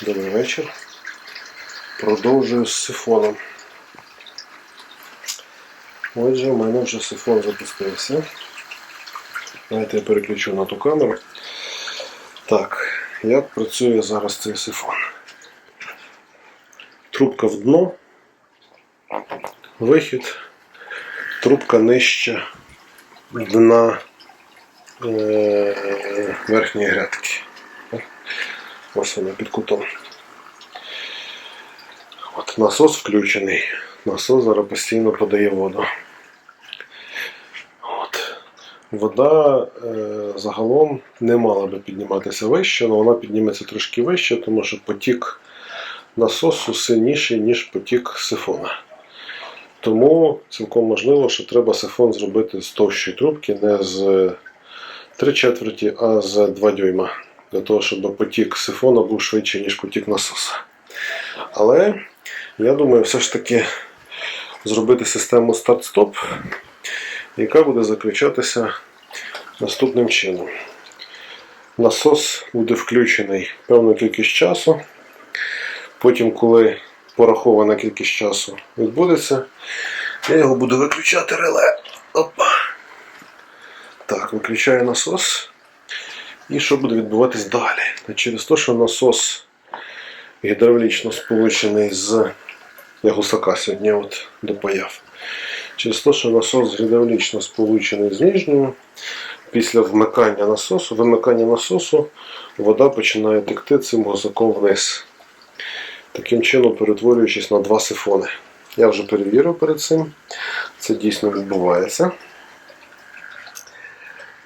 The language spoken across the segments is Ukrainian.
Добрий вечір. Продовжую з сифоном. Отже, в мене вже сифон запустився. Давайте я переключу на ту камеру. Так, як працює зараз цей сифон? Трубка в дно, вихід, трубка нижче дна е- верхньої грядки. Вона під кутом. От, насос включений. Насос зараз постійно подає воду. От. Вода е, загалом не мала би підніматися вище, але вона підніметься трошки вище, тому що потік насосу сильніший, ніж потік сифона. Тому цілком можливо, що треба сифон зробити з товщої трубки, не з 3 четверті, а з 2 дюйма. Для того, щоб потік сифона був швидший, ніж потік насоса. Але я думаю, все ж таки зробити систему старт-стоп, яка буде заключатися наступним чином. Насос буде включений певну кількість часу. Потім, коли порахована кількість часу відбудеться, я його буду виключати реле. Опа. Так, виключаю насос. І що буде відбуватись далі? Через те, що насос гідравлічно сполучений з. Я гусака сьогодні от допаяв. Через те, що насос гідравлічно сполучений з нижньою, після вмикання насосу, вимикання насосу, вода починає текти цим гусаком вниз. Таким чином перетворюючись на два сифони. Я вже перевірив перед цим. Це дійсно відбувається.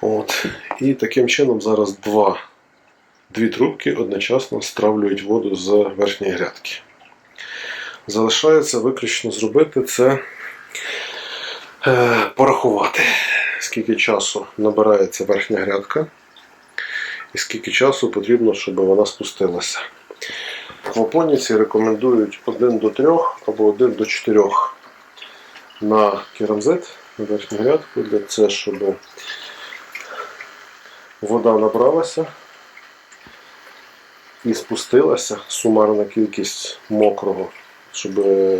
От. І таким чином зараз два, дві трубки одночасно стравлюють воду з верхньої грядки. Залишається виключно зробити це, е, порахувати, скільки часу набирається верхня грядка, і скільки часу потрібно, щоб вона спустилася. Опоніці рекомендують 1 до 3 або 1 до 4 на керамзит, на верхню грядку, для це, щоб вода набралася і спустилася сумарна кількість мокрого, щоб е,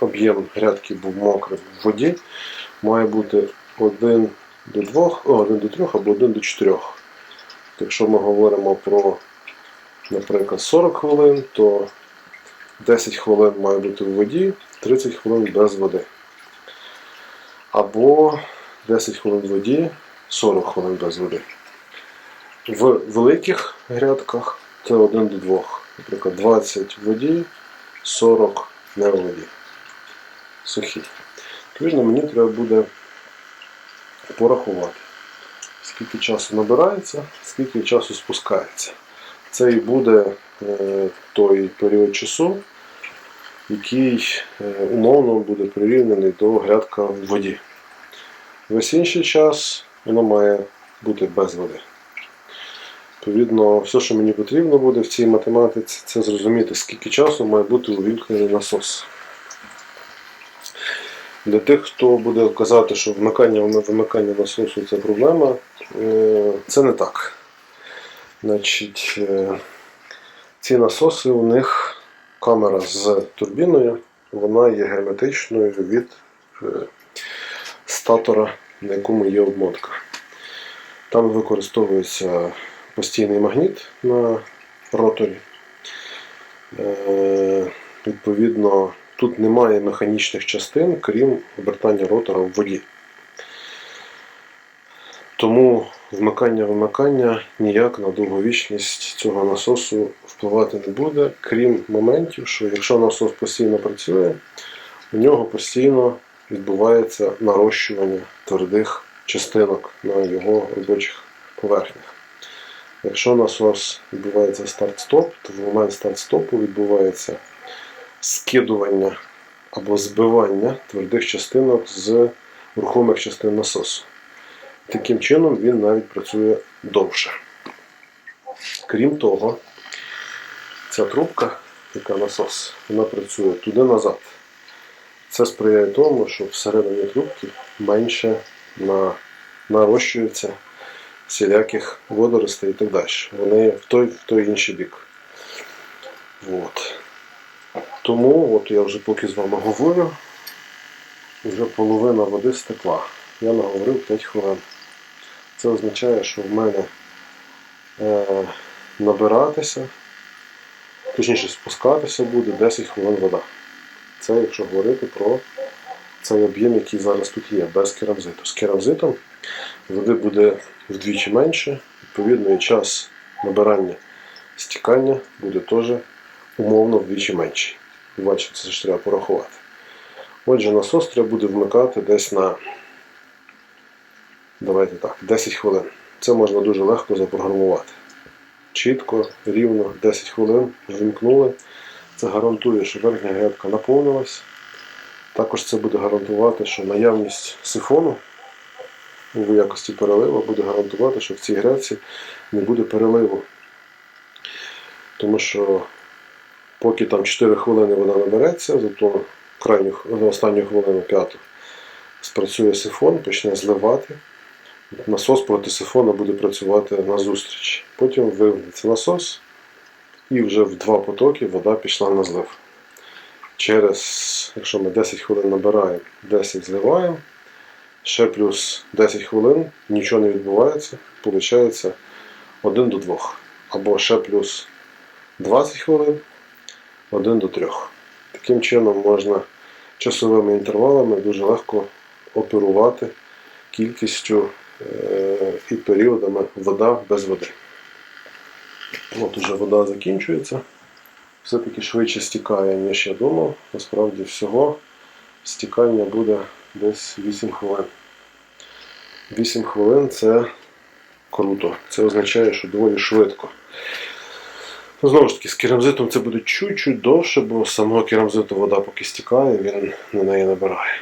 об'єм грядки був мокрим в воді, має бути 1 до 2, о, 1 до 3 або 1 до 4. Якщо ми говоримо про, наприклад, 40 хвилин, то 10 хвилин має бути в воді, 30 хвилин без води. Або 10 хвилин в воді, 40 хвилин без води. В великих грядках це 1 до 2. Наприклад, 20 в воді, 40 не в воді. Сухі. Відповідно, мені треба буде порахувати, скільки часу набирається, скільки часу спускається. Це і буде е, той період часу, який е, умовно буде прирівняний до грядка в воді. Весь інший час воно має бути без води. Відповідно, все, що мені потрібно буде в цій математиці, це зрозуміти, скільки часу має бути увімкнений насос. Для тих, хто буде казати, що вмикання вимикання насосу це проблема, е, це не так. Значить, е, ці насоси у них камера з турбіною, вона є герметичною від е, статора, на якому є обмотка. Там використовується постійний магніт на роторі. Е, Відповідно, тут немає механічних частин, крім обертання ротора в воді. Тому вмикання-вимикання ніяк на довговічність цього насосу впливати не буде, крім моментів, що якщо насос постійно працює, у нього постійно відбувається нарощування твердих частинок на його робочих поверхнях. Якщо насос відбувається старт-стоп, то в момент старт-стопу відбувається скидування або збивання твердих частинок з рухомих частин насосу. Таким чином він навіть працює довше. Крім того, ця трубка, яка насос, вона працює туди-назад. Це сприяє тому, що всередині трубки менше на, нарощується всіляких водоростей і так далі. Вони в той в той інший бік. От. Тому, от я вже поки з вами говорю, вже половина води стекла. Я наговорив 5 хвилин. Це означає, що в мене е, набиратися, точніше спускатися буде 10 хвилин вода. Це якщо говорити про цей об'єм, який зараз тут є, без керамзиту. З керамзитом води буде вдвічі менше, відповідно, і час набирання стікання буде теж умовно вдвічі менший. Ви Бачите, це ж треба порахувати. Отже, насос треба буде вмикати десь на давайте так, 10 хвилин. Це можна дуже легко запрограмувати. Чітко, рівно 10 хвилин вимкнули. Це гарантує, що верхня грядка наповнилась. Також це буде гарантувати, що наявність сифону у якості переливу буде гарантувати, що в цій грядці не буде переливу. Тому що поки там 4 хвилини вона набереться, зато крайню ну, останню хвилину п'яту спрацює сифон, почне зливати. Насос проти сифона буде працювати на зустріч. Потім виведеться насос, і вже в два потоки вода пішла на злив. Через, якщо ми 10 хвилин набираємо, 10 зливаємо, ще плюс 10 хвилин, нічого не відбувається, виходить 1 до 2. Або ще плюс 20 хвилин, 1 до 3. Таким чином можна часовими інтервалами дуже легко оперувати кількістю е, і періодами вода без води. От уже вода закінчується. Все-таки швидше стікає, ніж я думав. Насправді всього стікання буде десь 8 хвилин. 8 хвилин це круто. Це означає, що доволі швидко. Знову ж таки, з керамзитом це буде чуть-чуть довше, бо самого керамзиту вода поки стікає, він на неї набирає.